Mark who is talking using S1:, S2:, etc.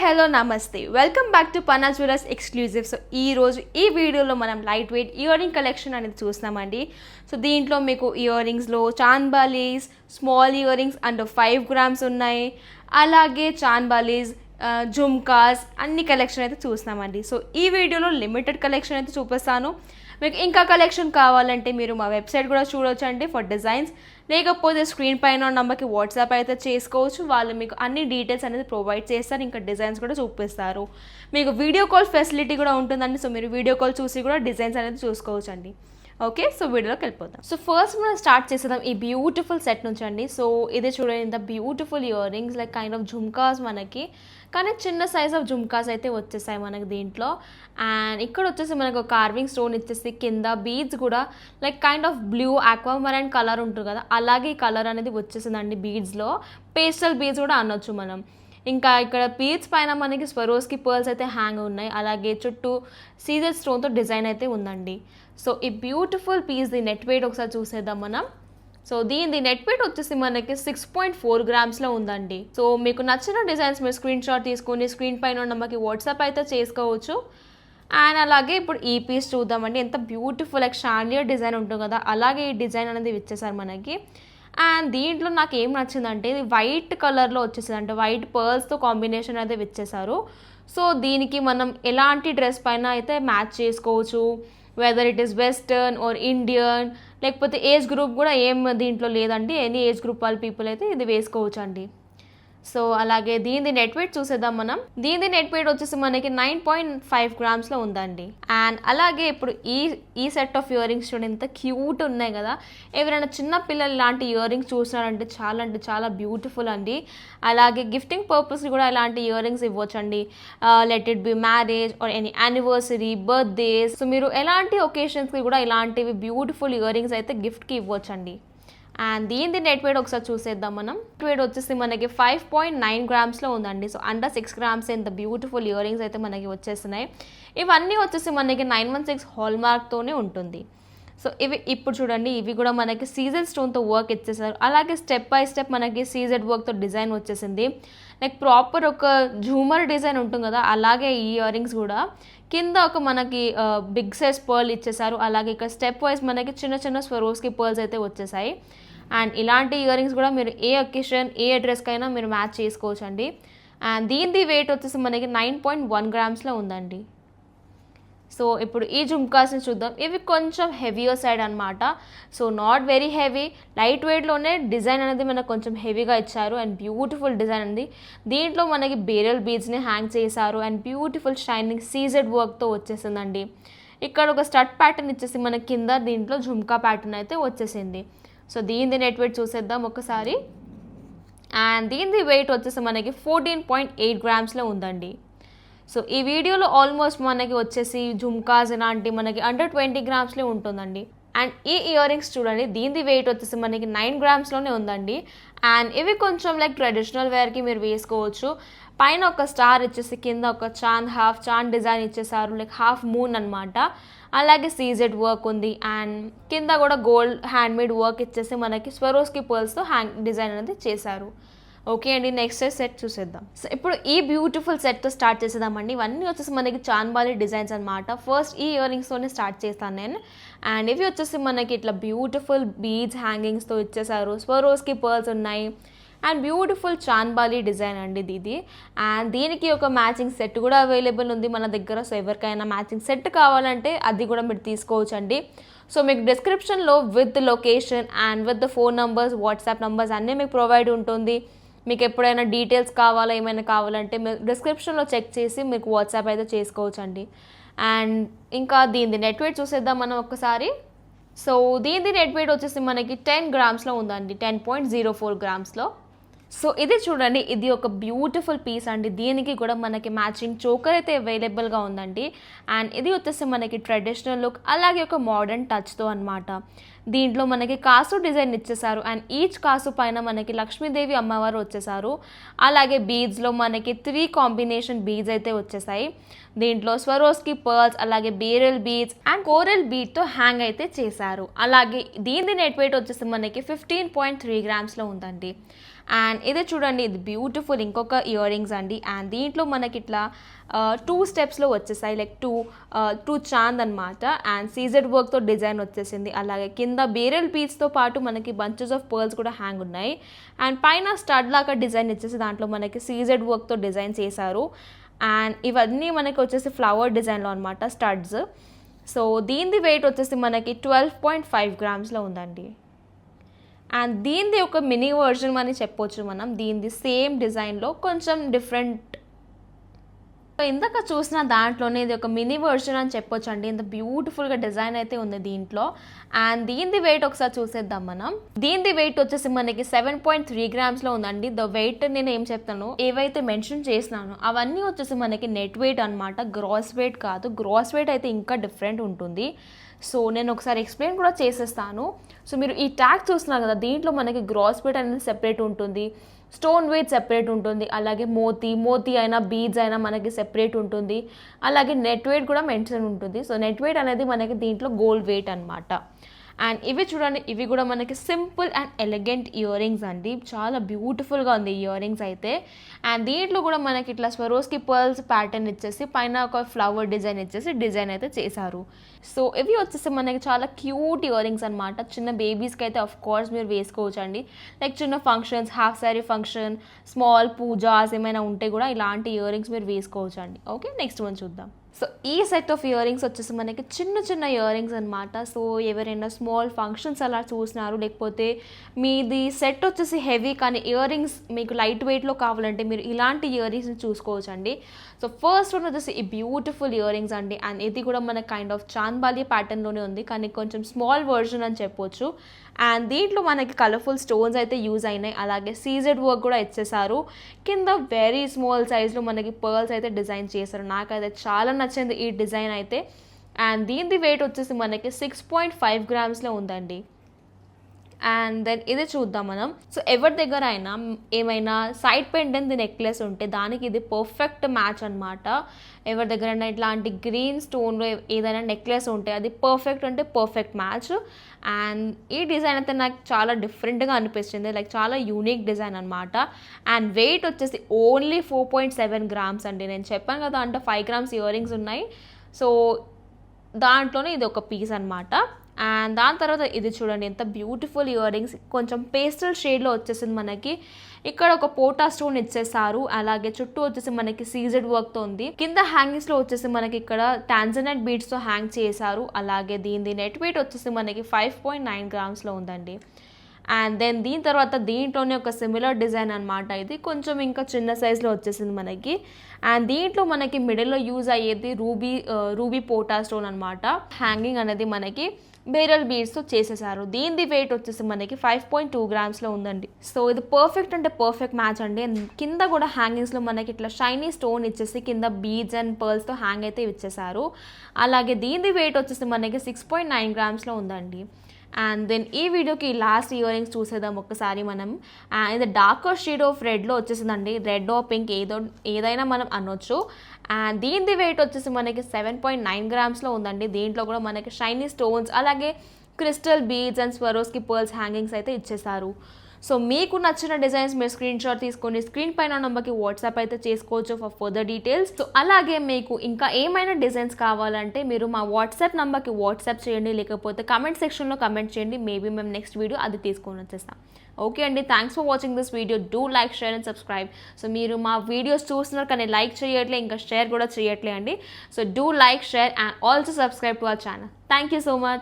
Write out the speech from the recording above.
S1: Hello నమస్తే. Welcome back to Pana jewellers exclusive so ఈ రోజు ఈ వీడియోలో మనం light weight ear ring collection అనేది చూస్తున్నామండి. సో దీంట్లో మీకు ear రింగ్స్లో chandbalis small ear rings and five grams ఉన్నాయి. అలాగే చాన్బాలీస్ జుమ్కాస్ అన్ని కలెక్షన్ అయితే చూసినామండి. సో ఈ వీడియోలో లిమిటెడ్ కలెక్షన్ అయితే చూపిస్తాను. మీకు ఇంకా కలెక్షన్ కావాలంటే మీరు మా వెబ్సైట్ కూడా చూడొచ్చు అండి ఫర్ డిజైన్స్ లేకపోతే స్క్రీన్ పైన ఉన్న నెంబర్కి వాట్సాప్ అయితే చేసుకోవచ్చు. వాళ్ళు మీకు అన్ని డీటెయిల్స్ అనేది ప్రొవైడ్ చేస్తారు. ఇంకా డిజైన్స్ కూడా చూపిస్తారు. మీకు వీడియో కాల్ ఫెసిలిటీ కూడా ఉంటుందండి. సో మీరు వీడియో కాల్ చూసి కూడా డిజైన్స్ అనేది చూసుకోవచ్చు అండి ఓకే సో వీడియోలోకి వెళ్ళిపోతాం సో ఫస్ట్ మనం స్టార్ట్ చేసేద్దాం ఈ బ్యూటిఫుల్ సెట్ నుంచి అండి. సో ఇది చూడండి. ఇంత beautiful ear rings like kind of jhumkas మనకి. కానీ చిన్న సైజ్ ఆఫ్ జుమ్కాస్ అయితే వచ్చేసాయి మనకి దీంట్లో. అండ్ ఇక్కడ వచ్చేసి మనకు కార్వింగ్ స్టోన్ ఇచ్చేసి కింద బీడ్స్ కూడా like kind of blue aquamarine colour ఉంటుంది కదా అలాగే ఈ కలర్ అనేది వచ్చేసిందండి బీడ్స్లో పేస్టల్ బీడ్స్ కూడా అనొచ్చు మనం. ఇంకా ఇక్కడ బీడ్స్ పైన మనకి స్వరోస్కి పర్ల్స్ అయితే హ్యాంగ్ ఉన్నాయి అలాగే చుట్టూ సీజర్ స్టోన్తో డిజైన్ అయితే ఉందండి. సో ఈ beautiful piece the net weight ఒకసారి చూసేద్దాం మనం. సో దీని నెట్ వెయిట్ వచ్చేసి మనకి సిక్స్ పాయింట్ ఫోర్ గ్రామ్స్లో ఉందండి. సో మీకు నచ్చిన డిజైన్స్ మీరు స్క్రీన్ షాట్ తీసుకొని స్క్రీన్ పైన ఉన్న మాకు వాట్సాప్ అయితే చేసుకోవచ్చు. అండ్ అలాగే ఇప్పుడు ఈ పీస్ చూద్దామండి. ఎంత బ్యూటిఫుల్ లైక్ షాండియర్ డిజైన్ ఉంటుంది కదా అలాగే ఈ డిజైన్ అనేది ఇచ్చేసారు మనకి. అండ్ దీంట్లో నాకు ఏం నచ్చిందంటే ఇది వైట్ కలర్లో వచ్చేసింది అంటే వైట్ పర్ల్స్తో కాంబినేషన్ అయితే ఇచ్చేసారు. సో దీనికి మనం ఎలాంటి డ్రెస్ పైన అయితే మ్యాచ్ చేసుకోవచ్చు. Whether it is western or Indian లేకపోతే ఏజ్ గ్రూప్ కూడా ఏం దీంట్లో లేదండి. ఎనీ ఏజ్ గ్రూప్ వాళ్ళ పీపుల్ అయితే ఇది వేసుకోవచ్చు అండి సో అలాగే దీని నెట్ వెయిట్ చూసేద్దాం మనం. దీని నెట్ వెయిట్ వచ్చేసి మనకి నైన్ పాయింట్ ఫైవ్ గ్రామ్స్లో ఉందండి. అండ్ అలాగే ఇప్పుడు ఈ ఈ సెట్ ఆఫ్ ఇయర్ రింగ్స్ చూడండి ఎంత క్యూట్ ఉన్నాయి కదా. ఎవరైనా చిన్న పిల్లలు ఇలాంటి ఇయర్ రింగ్స్ చూసినారంటే చాలా అంటే చాలా బ్యూటిఫుల్ అండి. అలాగే గిఫ్టింగ్ పర్పస్ కూడా ఇలాంటి ear rings ఇవ్వచ్చండి let it be marriage or any anniversary birthdays. So మీరు ఎలాంటి ఒకేషన్స్కి కూడా ఇలాంటివి బ్యూటిఫుల్ ఇయర్ రింగ్స్ అయితే గిఫ్ట్కి ఇవ్వచ్చండి. అండ్ దీని నెట్ వెయిట్ ఒకసారి చూసేద్దాం మనం. నెట్ వెయిట్ వచ్చేసి మనకి ఫైవ్ పాయింట్ నైన్ గ్రామ్స్లో ఉందండి. సో అండర్ సిక్స్ గ్రామ్స్ ఇంత బ్యూటిఫుల్ ఇయర్ రింగ్స్ అయితే మనకి వచ్చేస్తున్నాయి ఇవన్నీ వచ్చేసి మనకి నైన్ వన్ సిక్స్ హాల్ మార్క్తోనే ఉంటుంది. సో ఇవి ఇప్పుడు చూడండి ఇవి కూడా మనకి సీజన్ స్టోన్తో వర్క్ ఇచ్చేసారు. అలాగే స్టెప్ బై స్టెప్ మనకి సీజెడ్ వర్క్తో డిజైన్ వచ్చేసింది. లైక్ ప్రాపర్ ఒక జూమర్ డిజైన్ ఉంటుంది కదా అలాగే ఈ ఇయర్ రింగ్స్ కూడా. కింద ఒక మనకి బిగ్ సైజ్ పర్ల్ ఇచ్చేసారు అలాగే ఇక్కడ స్టెప్ వైజ్ మనకి చిన్న చిన్న స్వరోస్కి పర్ల్స్ అయితే వచ్చేసాయి అండ్ ఇలాంటి ఇయర్ రింగ్స్ కూడా మీరు ఏ ఒకేషన్ ఏ అడ్రస్కైనా మీరు మ్యాచ్ చేసుకోవచ్చు అండి అండ్ దీనిది వెయిట్ వచ్చేసి మనకి నైన్ పాయింట్ వన్ గ్రామ్స్లో ఉందండి. సో ఇప్పుడు ఈ జుమ్కాస్ని చూద్దాం. ఇవి కొంచెం హెవీయర్ సైడ్ అనమాట so not very heavy light వెయిట్లోనే design అనేది మనకు కొంచెం హెవీగా ఇచ్చారు. అండ్ బ్యూటిఫుల్ డిజైన్ ఉంది దీంట్లో మనకి బేరల్ బీడ్స్ని హ్యాంగ్ చేశారు. అండ్ బ్యూటిఫుల్ షైనింగ్ సీజెడ్ వర్క్తో వచ్చేసిందండి. ఇక్కడ ఒక స్టడ్ ప్యాటర్న్ ఇచ్చేసి మన కింద దీంట్లో జుమ్కా ప్యాటర్న్ అయితే వచ్చేసింది. సో దీనిది నెట్ వెయిట్ చూసేద్దాం ఒకసారి. అండ్ దీనిది వెయిట్ వచ్చేసి మనకి ఫోర్టీన్ పాయింట్ ఎయిట్ గ్రామ్స్లో ఉందండి. సో ఈ వీడియోలో ఆల్మోస్ట్ మనకి వచ్చేసి జుమ్కాస్ ఇలాంటి మనకి అండర్ ట్వంటీ గ్రామ్స్లో ఉంటుందండి. అండ్ ఈ ఇయర్ రింగ్స్ చూడండి దీని వెయిట్ వచ్చేసి మనకి నైన్ గ్రామ్స్లోనే ఉందండి. అండ్ ఇవి కొంచెం లైక్ ట్రెడిషనల్ వేర్కి మీరు వేసుకోవచ్చు. పైన ఒక స్టార్ ఇచ్చేసి కింద ఒక చాంద్ హాఫ్ చాంద్ డిజైన్ ఇచ్చేసారు లైక్ హాఫ్ మూన్ అనమాట అలాగే సీజెడ్ వర్క్ ఉంది. అండ్ కింద కూడా గోల్డ్ హ్యాండ్మేడ్ వర్క్ ఇచ్చేసి మనకి స్వరోస్కి పర్ల్స్తో హ్యాండ్ డిజైన్ అనేది చేశారు. ఓకే అండి నెక్స్ట్ సెట్ చూసేద్దాం. సో ఇప్పుడు ఈ బ్యూటిఫుల్ సెట్తో స్టార్ట్ చేసేద్దామండి. ఇవన్నీ వచ్చేసి మనకి చాన్బాలి డిజైన్స్ అనమాట ఫస్ట్ ఈ ఇయర్ రింగ్స్తోనే స్టార్ట్ చేస్తాను నేను. అండ్ ఇవి వచ్చేసి మనకి ఇట్లా బ్యూటిఫుల్ బీడ్స్ హ్యాంగింగ్స్తో ఇచ్చేసారు స్వరోస్కి పర్ల్స్ ఉన్నాయి. అండ్ బ్యూటిఫుల్ చాన్బాలి డిజైన్ అండి ఇది అండ్ దీనికి ఒక మ్యాచింగ్ సెట్ కూడా అవైలబుల్ ఉంది మన దగ్గర. సో ఎవరికైనా మ్యాచింగ్ సెట్ కావాలంటే అది కూడా మీరు తీసుకోవచ్చు అండి సో మీకు డిస్క్రిప్షన్లో with location and with phone numbers WhatsApp numbers అన్నీ మీకు ప్రొవైడ్ ఉంటుంది. మీకు ఎప్పుడైనా డీటెయిల్స్ కావాలా ఏమైనా కావాలంటే మీరు డిస్క్రిప్షన్లో చెక్ చేసి మీకు వాట్సాప్ అయితే చేసుకోవచ్చండి. అండ్ ఇంకా దీనిది నెట్ వెయిట్ చూసేద్దాం మనం ఒక్కసారి సో దీనిది నెట్ వెయిట్ వచ్చేసి మనకి టెన్ గ్రామ్స్లో ఉందండి. టెన్ పాయింట్ జీరో ఫోర్ గ్రామ్స్లో సో ఇది చూడండి ఇది ఒక బ్యూటిఫుల్ పీస్ అండి. దీనికి కూడా మనకి మ్యాచింగ్ చోకర్ అయితే అవైలబుల్గా ఉందండి. అండ్ ఇది వచ్చేసి మనకి ట్రెడిషనల్ లుక్ అలాగే ఒక మోడర్న్ టచ్తో అనమాట దీంట్లో మనకి కాసు డిజైన్ ఇచ్చేసారు అండ్ ఈచ్ కాసు పైన మనకి లక్ష్మీదేవి అమ్మవారు వచ్చేసారు అలాగే బీడ్స్లో మనకి త్రీ కాంబినేషన్ బీడ్స్ అయితే వచ్చేసాయి దీంట్లో స్వరోస్కి పర్ల్స్ అలాగే బీరల్ బీడ్స్ అండ్ కోరల్ బీడ్తో హ్యాంగ్ అయితే చేశారు. అలాగే దీని నెట్ వెయిట్ వచ్చేసి మనకి ఫిఫ్టీన్ పాయింట్ త్రీ గ్రామ్స్లో ఉందండి. అండ్ ఇదే చూడండి ఇది బ్యూటిఫుల్ ఇంకొక ఇయర్ రింగ్స్ అండి. అండ్ దీంట్లో మనకి ఇట్లా టూ స్టెప్స్లో వచ్చేసాయి. లైక్ టూ టూ చాంద్ అనమాట అండ్ సీజెడ్ వర్క్తో డిజైన్ వచ్చేసింది. అలాగే కింద బేరల్ పీస్తో పాటు మనకి బంచెస్ ఆఫ్ పర్ల్స్ కూడా హ్యాంగ్ ఉన్నాయి. అండ్ పైన స్టడ్ లాగా డిజైన్ ఇచ్చేసి దాంట్లో మనకి సీజెడ్ వర్క్తో డిజైన్ చేశారు. అండ్ ఇవన్నీ మనకి వచ్చేసి ఫ్లవర్ డిజైన్లో అనమాట స్టడ్స్ సో దీనిది వెయిట్ వచ్చేసి మనకి ట్వెల్వ్ పాయింట్ ఫైవ్ గ్రామ్స్లో ఉందండి. అండ్ దీనిది ఒక మినీ వర్జన్ అని చెప్పొచ్చు మనం. దీనిది సేమ్ డిజైన్లో కొంచెం డిఫరెంట్ సో ఇందాక చూసిన దాంట్లోనే ఇది ఒక మినీ వర్షన్ అని చెప్పొచ్చు అండి ఇంత బ్యూటిఫుల్గా డిజైన్ అయితే ఉంది దీంట్లో. అండ్ దీనిది వెయిట్ ఒకసారి చూసేద్దాం మనం. దీనిది వెయిట్ వచ్చేసి మనకి సెవెన్ పాయింట్ త్రీ గ్రామ్స్లో ఉందండి. ద వెయిట్ నేను ఏం చెప్తాను? ఏవైతే మెన్షన్ చేసినానో అవన్నీ వచ్చేసి మనకి నెట్ వెయిట్ అనమాట గ్రాస్ వెయిట్ కాదు. గ్రాస్ వెయిట్ అయితే ఇంకా డిఫరెంట్ ఉంటుంది. సో నేను ఒకసారి ఎక్స్ప్లెయిన్ కూడా చేసేస్తాను. సో మీరు ఈ ట్యాగ్ చూస్తున్నారు కదా దీంట్లో మనకి గ్రాస్ వెయిట్ అనేది సెపరేట్ ఉంటుంది. స్టోన్ వెయిట్ సెపరేట్ ఉంటుంది. అలాగే మోతీ మోతీ అయినా బీడ్స్ అయినా మనకి సెపరేట్ ఉంటుంది. అలాగే నెట్ వెయిట్ కూడా మెన్షన్ ఉంటుంది. సో నెట్ వెయిట్ అనేది మనకి దీంట్లో గోల్డ్ వెయిట్ అనమాట అండ్ ఇవి చూడండి ఇవి కూడా మనకి simple and elegant ear rings అండి. చాలా బ్యూటిఫుల్గా ఉంది ఇయర్ రింగ్స్ అయితే. అండ్ దీంట్లో కూడా మనకి ఇట్లా స్వరోస్కి పర్ల్స్ ప్యాటర్న్ ఇచ్చేసి పైన ఒక ఫ్లవర్ డిజైన్ ఇచ్చేసి డిజైన్ అయితే చేశారు. సో ఇవి వచ్చేసి మనకి చాలా క్యూట్ ఇయర్ రింగ్స్ అనమాట చిన్న బేబీస్కి అయితే ఆఫ్ కోర్స్ మీరు వేసుకోవచ్చు అండి లైక్ చిన్న functions half sari function small pujas ఏమైనా ఉంటే కూడా ఇలాంటి ఇయర్ రింగ్స్ మీరు వేసుకోవచ్చు అండి ఓకే నెక్స్ట్ వన్ చూద్దాం. సో ఈ సెట్ ఆఫ్ ఇయర్ రింగ్స్ వచ్చేసి మనకి చిన్న చిన్న ఇయర్ రింగ్స్ అనమాట సో ఎవరైనా స్మాల్ ఫంక్షన్స్ అలా చూసినారు లేకపోతే మీది సెట్ వచ్చేసి హెవీ కానీ ఇయర్ రింగ్స్ మీకు లైట్ వెయిట్లో కావాలంటే మీరు ఇలాంటి ఇయర్ రింగ్స్ని చూసుకోవచ్చు అండి సో ఫస్ట్ వన్ వచ్చేసి ఈ బ్యూటిఫుల్ ఇయర్ రింగ్స్ అండి. అండ్ ఇది కూడా మన కైండ్ ఆఫ్ చాంద్బాలి ప్యాటర్న్లోనే ఉంది. కానీ కొంచెం స్మాల్ వర్జన్ అని చెప్పొచ్చు. అండ్ దీంట్లో మనకి కలర్ఫుల్ స్టోన్స్ అయితే యూజ్ అయినాయి. అలాగే సీజెడ్ వర్క్ కూడా ఇచ్చేసారు కింద వెరీ స్మాల్ సైజ్లో మనకి పర్ల్స్ అయితే డిజైన్ చేశారు. నాకైతే చాలా నచ్చింది ఈ డిజైన్ అయితే. అండ్ దీనిది వెయిట్ వచ్చేసి మనకి సిక్స్ పాయింట్ ఫైవ్ గ్రామ్స్లో ఉందండి. అండ్ దెన్ ఇది చూద్దాం మనం. సో ఎవరి దగ్గర అయినా ఏమైనా సైడ్ పెండెంట్ నెక్లెస్ ఉంటే దానికి ఇది పర్ఫెక్ట్ మ్యాచ్ అనమాట ఎవరి దగ్గర ఇట్లాంటి గ్రీన్ స్టోన్లో ఏదైనా నెక్లెస్ ఉంటే అది పర్ఫెక్ట్ అంటే పర్ఫెక్ట్ మ్యాచ్ అండ్ ఈ డిజైన్ అయితే నాకు చాలా డిఫరెంట్గా అనిపించింది లైక్ చాలా యూనిక్ డిజైన్ అనమాట అండ్ వెయిట్ వచ్చేసి only four point seven grams అండి. నేను చెప్పాను కదా అంటే ఫైవ్ గ్రామ్స్ ఇయర్ రింగ్స్ ఉన్నాయి. సో దాంట్లోనే ఇది ఒక పీస్ అనమాట అండ్ దాని తర్వాత ఇది చూడండి ఎంత బ్యూటిఫుల్ ఇయర్ రింగ్స్ కొంచెం పేస్టల్ షేడ్లో వచ్చేసింది మనకి. ఇక్కడ ఒక పోటా స్టోన్ ఇచ్చేసారు అలాగే చుట్టూ వచ్చేసి మనకి సీజెడ్ వర్క్తో ఉంది. కింద హ్యాంగింగ్స్లో వచ్చేసి మనకి ఇక్కడ టాన్జనైట్ బీడ్స్తో హ్యాంగ్ చేశారు. అలాగే దీని నెట్ వెయిట్ వచ్చేసి మనకి ఫైవ్ పాయింట్ నైన్ గ్రామ్స్లో ఉందండి. అండ్ దెన్ దీని తర్వాత దీంట్లోనే ఒక సిమిలర్ డిజైన్ అనమాట ఇది. కొంచెం ఇంకా చిన్న సైజులో వచ్చేసింది మనకి. అండ్ దీంట్లో మనకి మిడిల్లో యూజ్ అయ్యేది రూబీ రూబీ పోటా స్టోన్ అనమాట హ్యాంగింగ్ అనేది మనకి బేరల్ బీడ్స్తో చేసేసారు. దీనిది వెయిట్ వచ్చేసి మనకి ఫైవ్ పాయింట్ టూ గ్రామ్స్లో ఉందండి. సో ఇది పర్ఫెక్ట్ అంటే పర్ఫెక్ట్ మ్యాచ్ అండి. కింద కూడా హ్యాంగింగ్స్లో మనకి ఇట్లా షైనీ స్టోన్ ఇచ్చేసి కింద బీడ్స్ అండ్ పర్ల్స్తో హ్యాంగ్ అయితే ఇచ్చేసారు. అలాగే దీనిది వెయిట్ వచ్చేసి మనకి సిక్స్ పాయింట్ నైన్ గ్రామ్స్లో ఉందండి. అండ్ దెన్ ఈ వీడియోకి లాస్ట్ ఇయర్ రింగ్స్ చూసేద్దాం ఒక్కసారి మనం. ఇది డార్కర్ షేడ్ ఆఫ్ రెడ్లో వచ్చేసిందండి. రెడ్ ఓ పింక్ ఏదో ఏదైనా మనం అనొచ్చు. అండ్ దీనిది వెయిట్ వచ్చేసి మనకి సెవెన్ పాయింట్ నైన్ గ్రామ్స్లో ఉందండి. దీంట్లో కూడా మనకి షైనీ స్టోన్స్ అలాగే crystal beads and Swarovski pearls hangings అయితే ఇచ్చేసారు సో మీకు నచ్చిన డిజైన్స్ మీరు స్క్రీన్ షాట్ తీసుకొని స్క్రీన్ పైన నెంబర్కి వాట్సాప్ అయితే చేసుకోవచ్చు ఫర్ ఫర్దర్ డీటెయిల్స్ సో అలాగే మీకు ఇంకా ఏమైనా డిజైన్స్ కావాలంటే మీరు మా వాట్సాప్ నెంబర్కి వాట్సాప్ చేయండి. లేకపోతే కమెంట్ సెక్షన్లో కమెంట్ చేయండి. మేబీ మేము నెక్స్ట్ వీడియో అది తీసుకొని వచ్చేస్తాం. ఓకే అండి. Thanks for watching this video do like share and subscribe so మీరు మా వీడియోస్ చూస్తున్నారు కానీ లైక్ చేయట్లే ఇంకా షేర్ కూడా చేయట్లే అండి. So do like share and also subscribe to our channel thank you so much